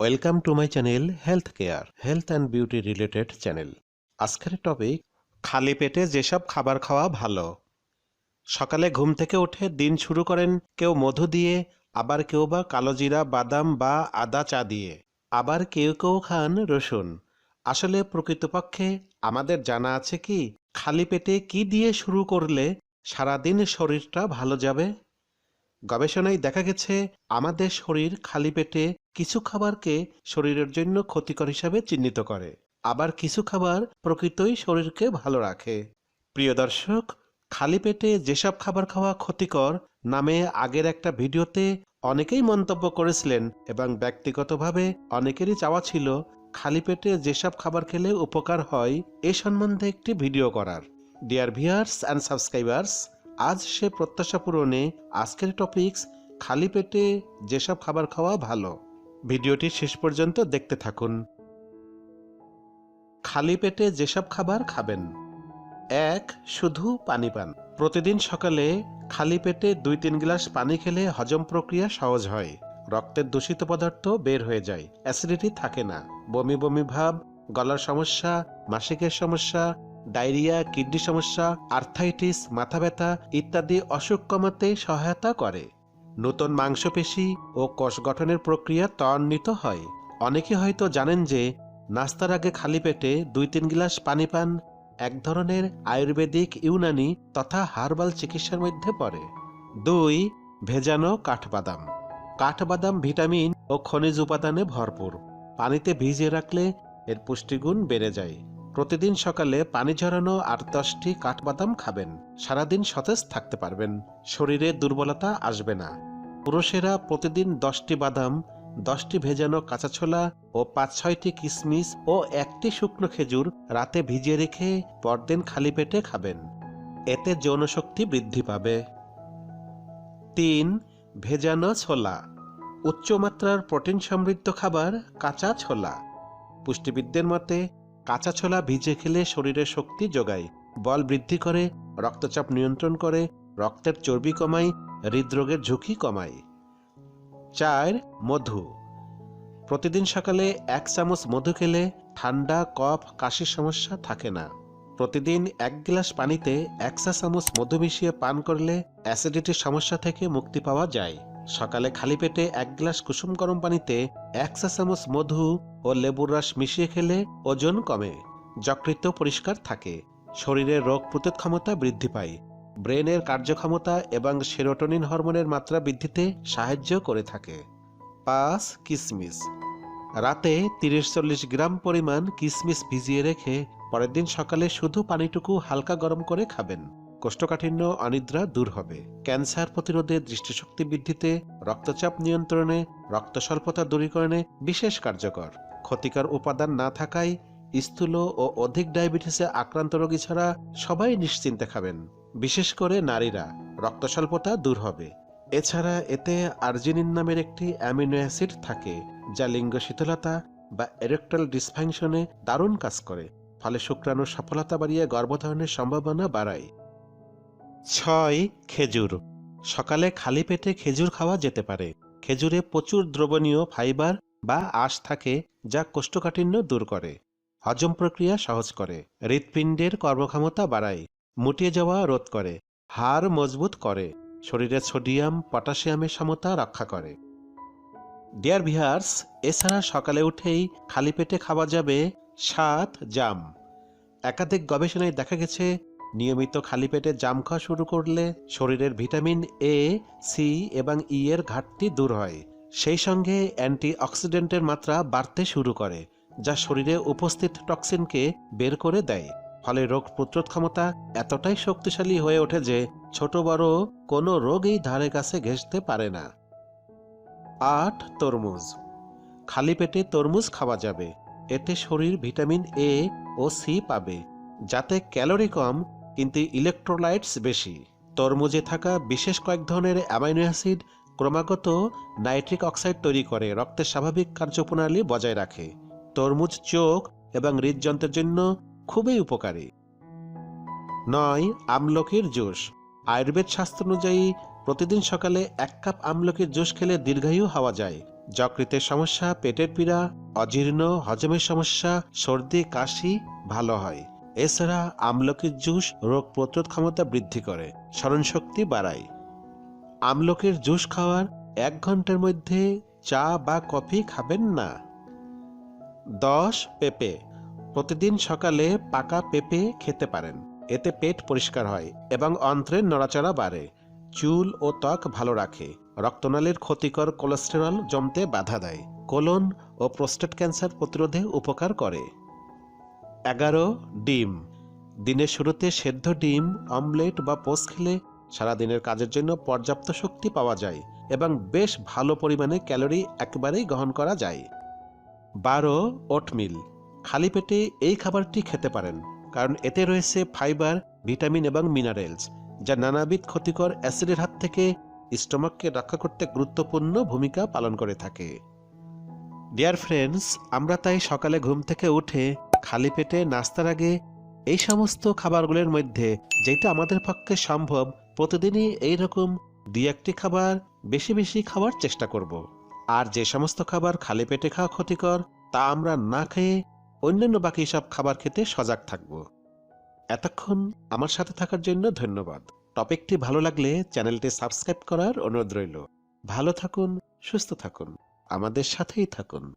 Welcome to my channel health care health and beauty related channel আজকের topic খালি পেটে যেসব খাবার খাওয়া ভালো। সকালে ঘুম থেকে উঠে দিন শুরু করেন কেউ মধু দিয়ে, আবার কেউ বা কালোজিরা বাদাম বা আদা চা দিয়ে। আবার কেউ কেউ খান রসুন। আসলে প্রকৃতপক্ষে আমাদের জানা আছে কি, খালি পেটে কি দিয়ে শুরু করলে সারাদিন শরীরটা ভালো যাবে? গবেষণায় দেখা গেছে, আমাদের শরীর খালি পেটে কিছু খাবারকে শরীরের জন্য ক্ষতিকর হিসাবে চিহ্নিত করে। আবার কিছু খাবার প্রকৃতই শরীরকে ভালো রাখে। প্রিয় দর্শক, খালি পেটে যেসব খাবার খাওয়া ক্ষতিকর নামে আগের একটা ভিডিওতে অনেকেই মন্তব্য করেছিলেন এবং ব্যক্তিগতভাবে অনেকেরই চাওয়া ছিল খালি পেটে যেসব খাবার খেলে উপকার হয় এ সম্বন্ধে একটি ভিডিও করার। ডিয়ার ভিয়ার্স অ্যান্ড সাবস্ক্রাইবার্স আজ সে প্রত্যাশা পূরণে আজকের টপিকস খালি পেটে যেসব খাবার খাওয়া ভালো। ভিডিওটি শেষ পর্যন্ত দেখতে থাকুন। খালি পেটে যেসব খাবার খাবেন, এক, শুধু পানি পান। প্রতিদিন সকালে খালি পেটে দুই তিন গ্লাস পানি খেলে হজম প্রক্রিয়া সহজ হয়। রক্তের দূষিত পদার্থ বের হয়ে যায়, অ্যাসিডিটি থাকে না। বমি বমি ভাব, গলার সমস্যা, মাসিকের সমস্যা, ডায়রিয়া, কিডনি সমস্যা, আর্থাইটিস, মাথা ব্যথা ইত্যাদি অসুখ কমাতে সহায়তা করে। নতুন মাংসপেশি ও কোষ গঠনের প্রক্রিয়া ত্বরান্বিত হয়। অনেকে হয়তো জানেন যে নাস্তার আগে খালি পেটে দুই তিন গ্লাস পানি পান। এক ধরনের আয়ুর্বেদিক ইউনানি তথা হার্বাল চিকিৎসার মধ্যে পড়ে। দুই, ভেজানো কাঠবাদাম। কাঠবাদাম ভিটামিন ও খনিজ উপাদানে ভরপুর। পানিতে ভিজিয়ে রাখলে এর পুষ্টিগুণ বেড়ে যায়। প্রতিদিন সকালে পানি ঝরানো আর দশটি কাঠবাদাম খাবেন। সারাদিন সতেজ থাকতে পারবেন। শরীরে দুর্বলতা আসবে না। পুরুষেরা প্রতিদিন দশটি বাদাম, দশটি ভেজানো কাঁচা ছোলা ও পাঁচ, ছয়টি কিশমিশ ও একটি শুকনো খেজুর রাতে ভিজিয়ে রেখে পরদিন খালি পেটে খাবেন। এতে যৌনশক্তি বৃদ্ধি পাবে। তিন, ভেজানো ছোলা। উচ্চমাত্রার প্রোটিন সমৃদ্ধ খাবার কাঁচা ছোলা। পুষ্টিবিদদের মতে কাঁচা ছোলা ভিজে খেলে শরীরে শক্তি যোগায়। বল বৃদ্ধি করে, রক্তচাপ নিয়ন্ত্রণ করে, রক্তের চর্বি কমায়, হৃদরোগের ঝুঁকি কমায়। চার, মধু। প্রতিদিন সকালে এক চামচ মধু খেলে ঠান্ডা, কফ, কাশির সমস্যা থাকে না। প্রতিদিন এক গ্লাস পানিতে এক চা চামচ মধু মিশিয়ে পান করলে অ্যাসিডিটির সমস্যা থেকে মুক্তি পাওয়া যায়। সকালে খালি পেটে এক গ্লাস কুসুম গরম পানিতে এক চা চামচ মধু ও লেবুর রস মিশিয়ে খেলে ওজন কমে যকৃত পরিষ্কার থাকে শরীরের রোগ প্রতিরোধ ক্ষমতা বৃদ্ধি পায়, ব্রেনের কার্যক্ষমতা এবং সেরোটোনিন হরমোনের মাত্রা বৃদ্ধিতে সাহায্য করে থাকে। পাঁচ কিসমিস। রাতে তিরিশ চল্লিশ গ্রাম পরিমাণ কিসমিস ভিজিয়ে রেখে পরের দিন সকালে শুধু পানিটুকু হালকা গরম করে খাবেন। কোষ্ঠকাঠিন্য অনিদ্রা দূর হবে। ক্যান্সার প্রতিরোধে দৃষ্টিশক্তি বৃদ্ধিতে, রক্তচাপ নিয়ন্ত্রণে রক্ত স্বল্পতা দূরীকরণে বিশেষ কার্যকর। ক্ষতিকর উপাদান না থাকায় স্থূল ও অধিক ডায়াবেটিসে আক্রান্ত রোগী ছাড়া সবাই নিশ্চিন্তে খাবেন। বিশেষ করে নারীরা রক্ত স্বল্পতা দূর হবে। এছাড়া এতে আর্জিনিন নামের একটি অ্যামিনো অ্যাসিড থাকে, যা লিঙ্গ শীতলতা বা এরেক্টাল ডিসফাংশনে দারুণ কাজ করে, ফলে শুক্রাণুর সফলতা বাড়িয়ে গর্ভধারণের সম্ভাবনা বাড়ায়। ছয় খেজুর। সকালে খালি পেটে খেজুর খাওয়া যেতে পারে। খেজুরে প্রচুর দ্রবণীয় ফাইবার বা আঁশ থাকে যা কোষ্ঠকাঠিন্য দূর করে। হজম প্রক্রিয়া সহজ করে। হৃৎপিণ্ডের কর্মক্ষমতা বাড়ায়। মুটিয়ে যাওয়া রোধ করে। হাড় মজবুত করে। শরীরে সোডিয়াম, পটাশিয়ামের সমতা রক্ষা করে। ডিয়ার ভিহার্স এছাড়া সকালে উঠেই খালি পেটে খাওয়া যাবে সাত জাম। একাধিক গবেষণায় দেখা গেছে নিয়মিত খালি পেটে জাম খাওয়া শুরু করলে শরীরের ভিটামিন এ সি এবং ই এর ঘাটতি দূর হয়। সেই সঙ্গে অ্যান্টি অক্সিডেন্টের মাত্রা বাড়তে শুরু করে, যা শরীরে উপস্থিত টক্সিনকে বের করে দেয়। ফলে রোগ প্রতিরোধ ক্ষমতা এতটাই শক্তিশালী হয়ে ওঠে যে ছোট বড় কোনো রোগই ধারে কাছে ঘেঁষতে পারে না। আট, তরমুজ। খালি পেটে তরমুজ খাওয়া যাবে। এতে শরীর ভিটামিন এ ও সি পাবে, যাতে ক্যালোরি কম কিন্তু ইলেকট্রোলাইটস বেশি। তরমুজে থাকা বিশেষ কয়েক ধরনের অ্যামাইনো অ্যাসিড ক্রমাগত নাইট্রিক অক্সাইড তৈরি করে রক্তের স্বাভাবিক কার্যপ্রণালী বজায় রাখে। তরমুজ চোখ এবং হৃদযন্ত্রের জন্য খুবই উপকারী। নয়, আমলকির জুস। আয়ুর্বেদ শাস্ত্র অনুযায়ী প্রতিদিন সকালে এক কাপ আমলকির জুস খেলে দীর্ঘায়ু হওয়া যায়। যকৃতের সমস্যা, পেটের পীড়া, অজীর্ণ, হজমের সমস্যা, সর্দি, কাশি ভালো হয়। এছাড়া আমলকির জুস রোগ প্রতিরোধ ক্ষমতা বৃদ্ধি করে, স্মরণশক্তি বাড়ায়। আমলকির জুস খাওয়ার এক ঘণ্টার মধ্যে চা বা কফি খাবেন না। দশ পেঁপে প্রতিদিন সকালে পাকা পেঁপে খেতে পারেন। এতে পেট পরিষ্কার হয় এবং অন্ত্রের নড়াচড়া বাড়ে। চুল ও ত্বক ভালো রাখে। রক্তনালীর ক্ষতিকর কোলেস্টেরল জমতে বাধা দেয়। কোলন ও প্রোস্টেট ক্যান্সার প্রতিরোধে উপকার করে। এগারো, ডিম। দিনের শুরুতে সেদ্ধ ডিম, অমলেট বা পোস্ট খেলে সারাদিনের কাজের জন্য পর্যাপ্ত শক্তি পাওয়া যায় এবং বেশ ভালো পরিমাণে ক্যালোরি একেবারেই গ্রহণ করা যায়। বারো, ওটমিল। খালি পেটে এই খাবারটি খেতে পারেন, কারণ এতে রয়েছে ফাইবার, ভিটামিন এবং মিনারেলস, যা নানাবিধ ক্ষতিকর অ্যাসিডের হাত থেকে স্টোমাককে রক্ষা করতে গুরুত্বপূর্ণ ভূমিকা পালন করে থাকে। ডিয়ার ফ্রেন্ডস, আমরা তাই সকালে ঘুম থেকে উঠে খালি পেটে নাস্তার আগে এই সমস্ত খাবারগুলোর মধ্যে যেটা আমাদের পক্ষে সম্ভব, প্রতিদিনই এই রকম দুই একটি খাবার বেশি বেশি খাওয়ার চেষ্টা করব। আর যে সমস্ত খাবার খালি পেটে খাওয়া ক্ষতিকর, তা আমরা না খেয়ে অন্যান্য বাকি সব খাবার খেতে সজাগ থাকব। এতক্ষণ আমার সাথে থাকার জন্য ধন্যবাদ। টপিকটি ভালো লাগলে চ্যানেলটি সাবস্ক্রাইব করার অনুরোধ রইল। ভালো থাকুন, সুস্থ থাকুন, আমাদের সাথেই থাকুন।